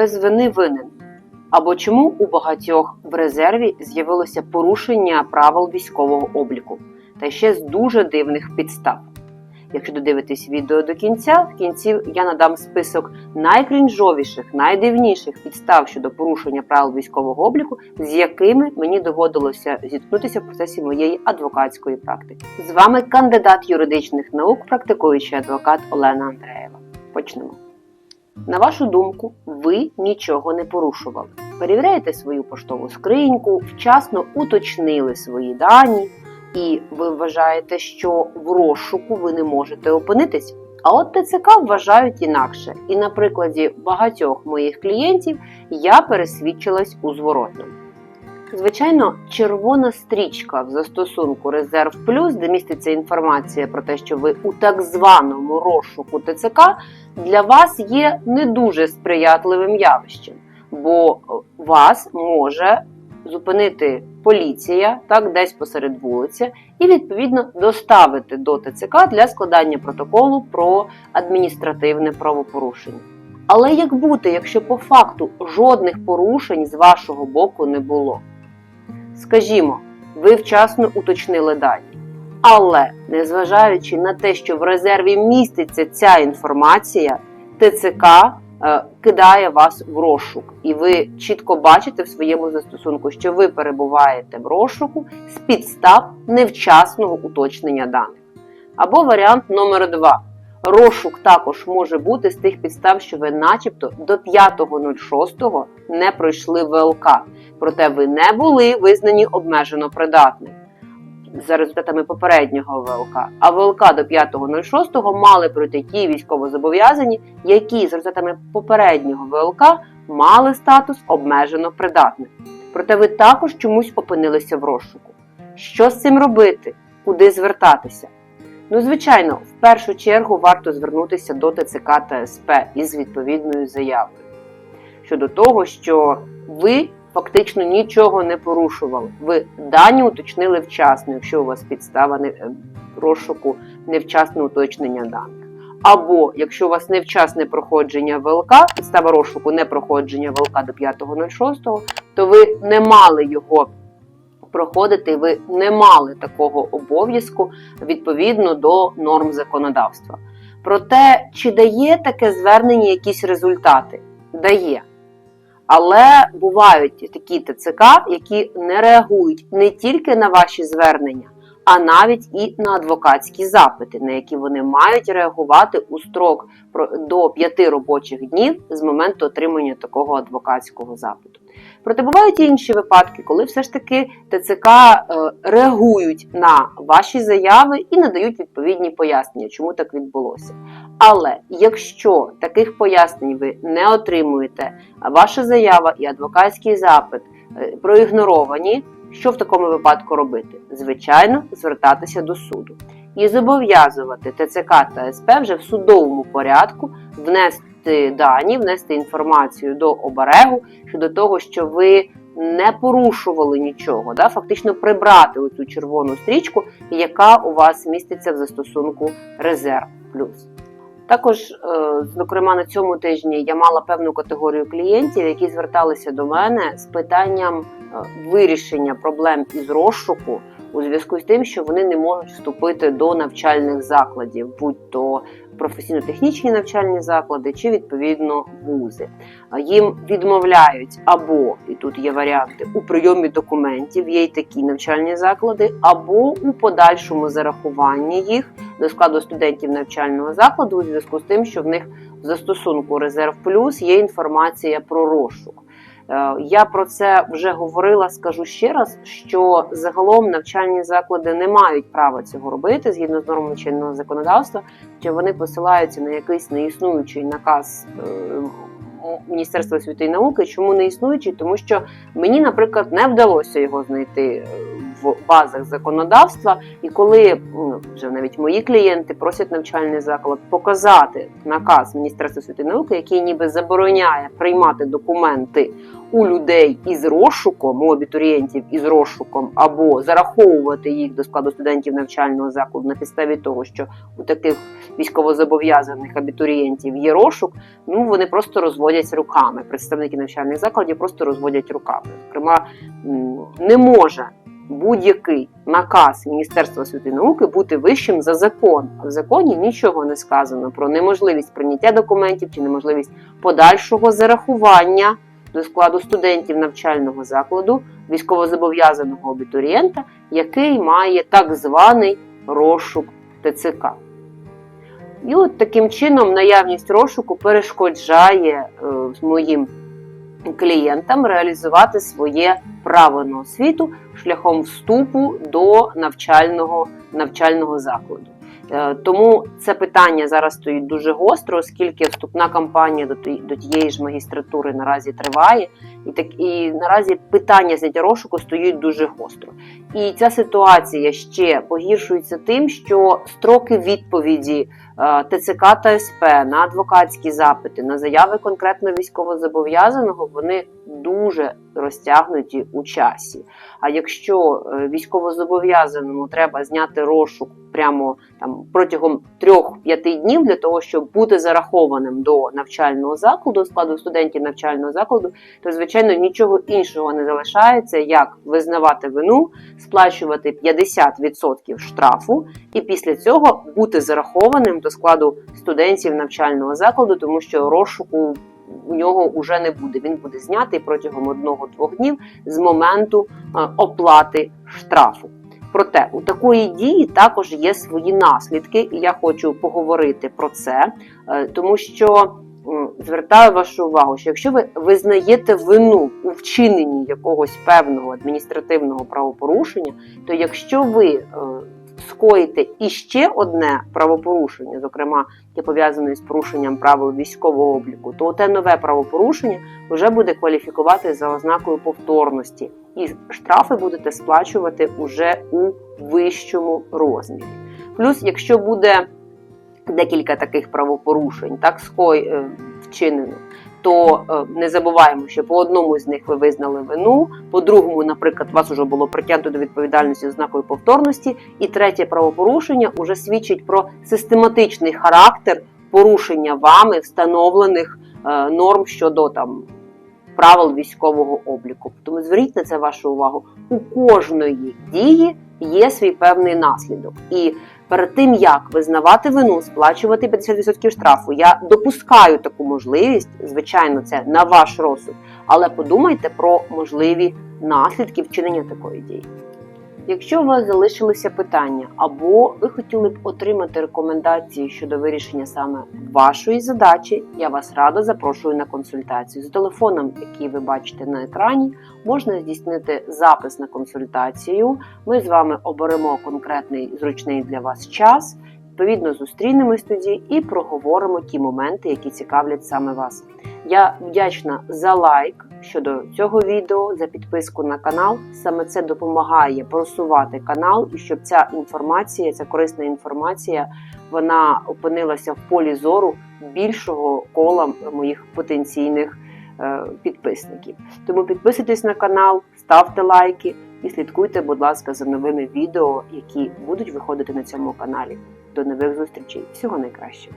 без вини винен? Або чому у багатьох в резерві з'явилося порушення правил військового обліку, та ще з дуже дивних підстав. Якщо додивитесь відео до кінця, в кінці я надам список найкрінжовіших, найдивніших підстав щодо порушення правил військового обліку, з якими мені доводилося зіткнутися в процесі моєї адвокатської практики. З вами кандидат юридичних наук, практикуючий адвокат Олена Андреєва. Почнемо. На вашу думку, ви нічого не порушували. Перевіряєте свою поштову скриньку, вчасно уточнили свої дані, і ви вважаєте, що в розшуку ви не можете опинитись. А от ТЦК вважають інакше. І на прикладі багатьох моїх клієнтів я пересвідчилась у зворотному. Звичайно, червона стрічка в застосунку Резерв Плюс, де міститься інформація про те, що ви у так званому розшуку ТЦК, для вас є не дуже сприятливим явищем, бо вас може зупинити поліція, так десь посеред вулиці, і відповідно доставити до ТЦК для складання протоколу про адміністративне правопорушення. Але як бути, якщо по факту жодних порушень з вашого боку не було? Скажімо, ви вчасно уточнили дані. Але незважаючи на те, що в резерві міститься ця інформація, ТЦК е, кидає вас в розшук, і ви чітко бачите в своєму застосунку, що ви перебуваєте в розшуку з підстав невчасного уточнення даних. Або варіант номер два. Розшук також може бути з тих підстав, що ви, начебто, до 5.06 не пройшли ВЛК, проте ви не були визнані обмежено придатним за результатами попереднього ВЛК. А ВЛК до 5.06 мали пройти ті військовозобов'язані, які за результатами попереднього ВЛК мали статус обмежено придатних. Проте ви також чомусь опинилися в розшуку. Що з цим робити? Куди звертатися? Ну, звичайно, в першу чергу варто звернутися до ТЦК та СП із відповідною заявою щодо того, що ви фактично нічого не порушували. Ви дані уточнили вчасно, якщо у вас підстава не- е, розшуку невчасне уточнення даних. Або якщо у вас невчасне проходження ВЛК, підстава розшуку не проходження ВЛК до 5.06, то ви не мали його проходити, ви не мали такого обов'язку відповідно до норм законодавства. Проте, чи дає таке звернення якісь результати? Дає. Але бувають такі ТЦК, які не реагують не тільки на ваші звернення, а навіть і на адвокатські запити, на які вони мають реагувати у строк до 5 робочих днів з моменту отримання такого адвокатського запиту. Проте бувають і інші випадки, коли все ж таки ТЦК е, реагують на ваші заяви і надають відповідні пояснення, чому так відбулося. Але якщо таких пояснень ви не отримуєте, ваша заява і адвокатський запит е, проігноровані, що в такому випадку робити? Звичайно, звертатися до суду і зобов'язувати ТЦК та СП вже в судовому порядку внести дані, внести інформацію до оберегу щодо того, що ви не порушували нічого, да? фактично прибрати оцю червону стрічку, яка у вас міститься в застосунку Резерв Плюс. Також, е, зокрема, на цьому тижні я мала певну категорію клієнтів, які зверталися до мене з питанням е, вирішення проблем із розшуку у зв'язку з тим, що вони не можуть вступити до навчальних закладів, будь-то професійно-технічні навчальні заклади чи відповідно вузи. Їм відмовляють або і тут є варіанти у прийомі документів, є й такі навчальні заклади, або у подальшому зарахуванні їх до складу студентів навчального закладу у зв'язку з тим, що в них в застосунку Резерв Плюс є інформація про розшук. Е, Я про це вже говорила, скажу ще раз, що загалом навчальні заклади не мають права цього робити згідно з нормами чинного законодавства, що вони посилаються на якийсь неіснуючий наказ е, Міністерства освіти і науки. Чому не існуючий? Тому що мені, наприклад, не вдалося його знайти е, в базах законодавства. І коли ну, вже навіть мої клієнти просять навчальний заклад показати наказ Міністерства освіти і науки, який ніби забороняє приймати документи у людей із розшуком, у абітурієнтів із розшуком, або зараховувати їх до складу студентів навчального закладу на підставі того, що у таких військовозобов'язаних абітурієнтів є розшук, ну вони просто розводять руками. Представники навчальних закладів просто розводять руками. Зокрема, не може будь-який наказ Міністерства освіти і науки бути вищим за закон. А в законі нічого не сказано про неможливість прийняття документів чи неможливість подальшого зарахування до складу студентів навчального закладу військовозобов'язаного абітурієнта, який має так званий розшук ТЦК. І от таким чином наявність розшуку перешкоджає е, моїм клієнтам реалізувати своє право освіту шляхом вступу до навчального, навчального закладу. Е, Тому це питання зараз стоїть дуже гостро, оскільки вступна кампанія до тієї ж магістратури наразі триває, і так і наразі питання зняття розшуку стоїть дуже гостро. І ця ситуація ще погіршується тим, що строки відповіді ТЦК та СП на адвокатські запити, на заяви конкретно військовозобов'язаного, вони дуже розтягнуті у часі. А якщо е, військовозобов'язаному треба зняти розшук прямо там протягом 3-5 днів для того, щоб бути зарахованим до навчального закладу, складу студентів навчального закладу, то звичайно нічого іншого не залишається, як визнавати вину, сплачувати 50% штрафу, і після цього бути зарахованим до складу студентів навчального закладу, тому що розшуку у нього вже не буде. Він буде знятий протягом одного-двох днів з моменту е, оплати штрафу. Проте у такої дії також є свої наслідки, і я хочу поговорити про це, е, тому що звертаю вашу увагу, що якщо ви визнаєте вину у вчиненні якогось певного адміністративного правопорушення, то якщо ви скоїте іще одне правопорушення, зокрема яке пов'язане з порушенням правил військового обліку, то те нове правопорушення вже буде кваліфікувати за ознакою повторності, і штрафи будете сплачувати уже у вищому розмірі. Плюс, якщо буде декілька таких правопорушень, так ской е, вчинено. То е, не забуваємо, що по одному з них ви визнали вину, по другому, наприклад, вас вже було притягнуто до відповідальності ознакою повторності, і третє правопорушення вже свідчить про систематичний характер порушення вами встановлених е, норм щодо там правил військового обліку. Тому зверніть на це вашу увагу. У кожної дії є свій певний наслідок. І перед тим як визнавати вину, сплачувати 50% штрафу, я допускаю таку можливість. Звичайно, це на ваш розсуд, але подумайте про можливі наслідки вчинення такої дії. Якщо у вас залишилися питання, або ви хотіли б отримати рекомендації щодо вирішення саме вашої задачі, я вас радо запрошую на консультацію. За телефоном, який ви бачите на екрані, можна здійснити запис на консультацію. Ми з вами оберемо конкретний зручний для вас час. Відповідно, зустрінемось тоді і проговоримо ті моменти, які цікавлять саме вас. Я вдячна за лайк щодо цього відео, за підписку на канал. Саме це допомагає просувати канал і щоб ця інформація, ця корисна інформація, вона опинилася в полі зору більшого кола моїх потенційних е, підписників. Тому підписуйтесь на канал, ставте лайки і слідкуйте, будь ласка, за новими відео, які будуть виходити на цьому каналі. До нових зустрічей. Всього найкращого.